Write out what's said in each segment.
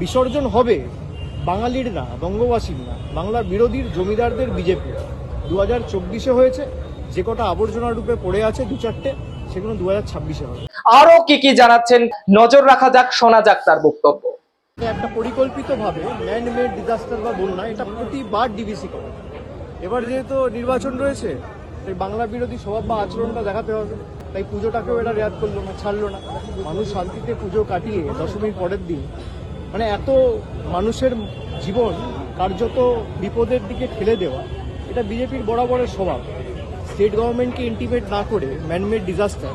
বিসর্জন হবে বাঙালির না বঙ্গবাসীর না বাংলার বিরোধীর জমিদারদের বিজেপি। দু হাজার চব্বিশে হয়েছে যে কটা আবর্জনা রূপে পড়ে আছে দু চারটে সেগুলো দু হাজার ছাব্বিশে হবে। আরও কি কি জানাচ্ছেন? নজর রাখা যাক শোনা যাক তার বক্তব্য। একটা পরিকল্পিতভাবে ম্যান মেড ডিজাস্টার বা বন্যা এটা প্রতিবার ডিভিসি করে। এবার যেহেতু নির্বাচন রয়েছে তাই বাংলা বিরোধী স্বভাব বা আচরণটা দেখাতে হবে। তাই পুজোটাকেও এটা রেয়াত করল না ছাড়লো না। মানুষ শান্তিতে পুজো কাটিয়ে দশমীর পরের দিন মানে এত মানুষের জীবন কার্যত বিপদের দিকে ঠেলে দেওয়া, এটা বিজেপির বরাবরের স্বভাব। স্টেট গভর্নমেন্টকে ইন্টিমেট না করে ম্যানমেড ডিজাস্টার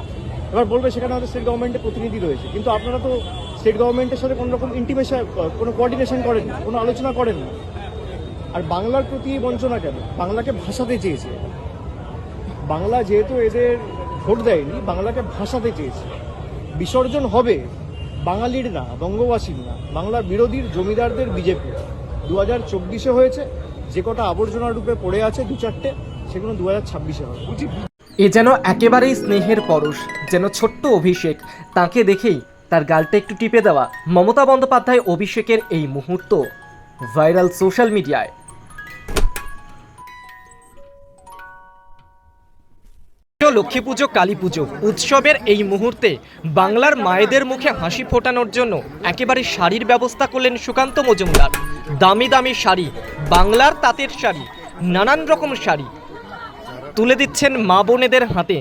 এবার বলবে সেখানে হয়তো স্টেট গভর্নমেন্টের প্রতিনিধি রয়েছে, কিন্তু আপনারা তো স্টেট গভর্নমেন্টের সাথে কোনো রকম ইন্টিমেশন কোনো কোঅর্ডিনেশন করেন না কোনো আলোচনা করেন না আর বাংলার প্রতি বঞ্চনা কেন? বাংলাকে ভাষাতে চেয়েছে। বাংলা যেহেতু এদের ভোট দেয়নি, বাংলাকে ভাষাতে চেয়েছে। বিসর্জন হবে বাঙালির না বঙ্গবাসীর না বাংলার বিরোধীর জমিদারদের বিজেপি। দু হাজার চব্বিশে হয়েছে, যে কটা আবর্জনা রূপে পড়ে আছে দু চারটে, সেগুলো দু হাজার ছাব্বিশে হবে। এ যেন একেবারেই স্নেহের পরশ, যেন ছোট্ট অভিষেক, তাকে দেখেই তার গালটা একটু টিপে দেওয়া মমতা বন্দ্যোপাধ্যায় অভিষেকের এই মুহূর্ত। ভাইরাল সোশ্যাল মিডিয়ায়। লক্ষ্মী পুজো, কালী পুজো। উৎসবের এই মুহূর্তে বাংলার মায়েদের মুখে হাসি ফোটানোর জন্য একেবারে শাড়ির ব্যবস্থা করলেন সুকান্ত মজুমদার। দামি দামি শাড়ি, বাংলার তাঁতের শাড়ি, নানান রকম শাড়ি তুলে দিচ্ছেন মা বোনেদের হাতে।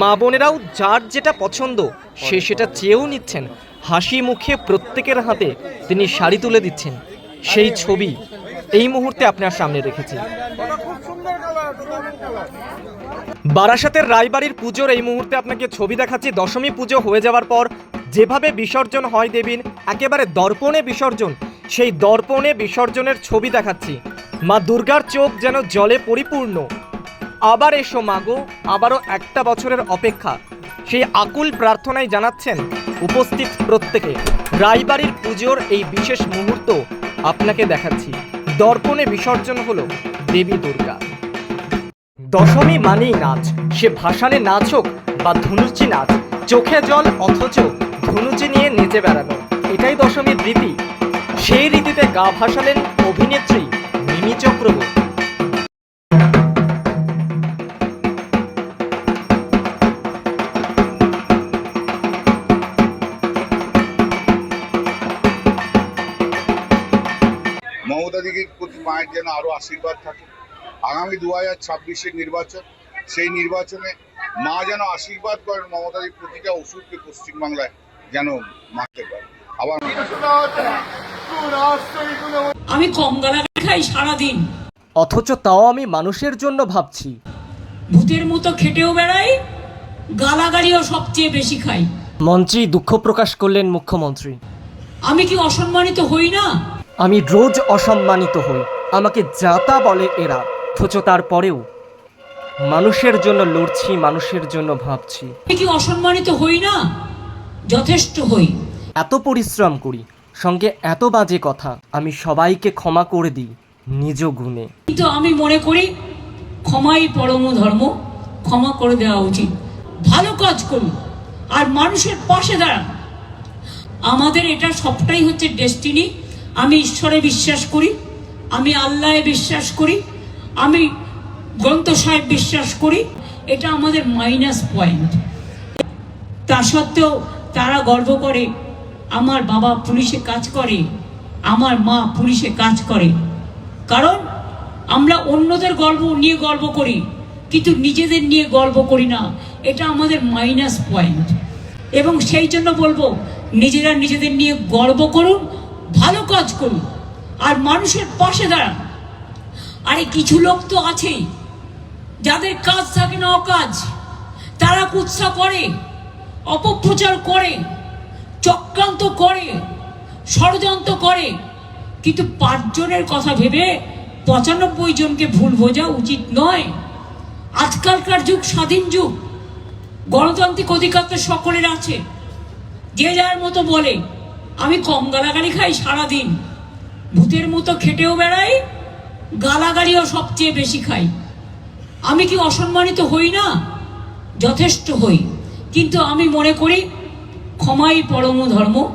মা বোনেরাও যার যেটা পছন্দ, সে সেটা চেয়েও নিচ্ছেন। হাসি মুখে প্রত্যেকের হাতে তিনি শাড়ি তুলে দিচ্ছেন। সেই ছবি এই মুহূর্তে আপনার সামনে রেখেছি। বারাসাতের রায়বাড়ির পুজোর এই মুহূর্তে আপনাকে ছবি দেখাচ্ছি। দশমী পুজো হয়ে যাওয়ার পর যেভাবে বিসর্জন হয় দেবীর একেবারে দর্পণে বিসর্জন, সেই দর্পণে বিসর্জনের ছবি দেখাচ্ছি। মা দুর্গার চোখ যেন জলে পরিপূর্ণ। আবার এসো মাগো আবারও একটা বছরের অপেক্ষা। সেই আকুল প্রার্থনায় জানাচ্ছেন উপস্থিত প্রত্যেকে। রায়বাড়ির পুজোর এই বিশেষ মুহূর্ত আপনাকে দেখাচ্ছি। দর্পণে বিসর্জন হলো দেবী দুর্গা। দশমী মানেই নাচ। সে ভাসানে নাচ হোক বা ধনুচি নাচ, চোখে জল অথচ ধনুচি নিয়ে নেচে বেড়ানো, এটাই দশমীর রীতি। সেই রীতিতে গা ভাসালেন অভিনেত্রী মিমি চক্রবর্তী। মমতা দিদির প্রতি মায়ের যেন আরও আশীর্বাদ থাকে। আগামী দু হাজার ছাব্বিশের নির্বাচন সেই নির্বাচনে মা যেন আশীর্বাদ করেন মমতা দিদির প্রতিটা ওষুধকে পশ্চিমবাংলায় যেন মারতে পারে। আবার আমি কম গালাগালি খাই সারাদিন। অথচ তাও আমি মানুষের জন্য ভাবছি। ভূতের মতো খেটেও বেড়াই গালাগালিও সবচেয়ে বেশি খাই। মঞ্চেই দুঃখ প্রকাশ করলেন মুখ্যমন্ত্রী। আমি কি অসম্মানিত হই না? আমি রোজ অসম্মানিত হই। আমাকে যা তা বলে এরা। অথচ তারপরেও মানুষের জন্য লড়ছি মানুষের জন্য ভাবছি। কি অসম্মানিত হই না? যথেষ্ট হই। এত পরিশ্রম করি সঙ্গে এত বাজে কথা আমি সবাইকে ক্ষমা করে দিই নিজ গুণে। কিন্তু আমি মনে করি ক্ষমাই পরম ধর্ম ক্ষমা করে দেওয়া উচিত। ভালো কাজ করুন আর মানুষের পাশে দাঁড়ান। আমাদের এটা সবটাই হচ্ছে ডেস্টিনি আমি ঈশ্বরে বিশ্বাস করি আমি আল্লাহে বিশ্বাস করি আমি গ্রন্থ সাহেব বিশ্বাস করি, এটা আমাদের মাইনাস পয়েন্ট তা সত্ত্বেও তারা গর্ব করে, আমার বাবা পুলিশে কাজ করে, আমার মা পুলিশে কাজ করে। কারণ আমরা অন্যদের গর্ব নিয়ে গর্ব করি, কিন্তু নিজেদের নিয়ে গর্ব করি না, এটা আমাদের মাইনাস পয়েন্ট এবং সেই জন্য বলব, নিজেরা নিজেদের নিয়ে গর্ব করুন, ভালো কাজ করুন, আর মানুষের পাশে দাঁড়ান। আরে কিছু লোক তো আছেই, যাদের কাজ থাকে না অকাজ। তারা কুৎসা করে, অপপ্রচার করে, চক্রান্ত করে, ষড়যন্ত্র করে। কিন্তু পাঁচজনের কথা ভেবে পঁচানব্বই জনকে ভুল বোঝা উচিত নয়। আজকালকার যুগ স্বাধীন যুগ, গণতান্ত্রিক অধিকার তো সকলের আছে। যে যার মতো বলে, আমি কম গালাগালি খাই সারাদিন, ভূতের মতো খেটেও বেড়াই গালাগালিও সবচেয়ে বেশি খাই। আমি কি অসম্মানিত হই না? যথেষ্ট হই। কিন্তু আমি মনে করি ক্ষমাই পরম ধর্ম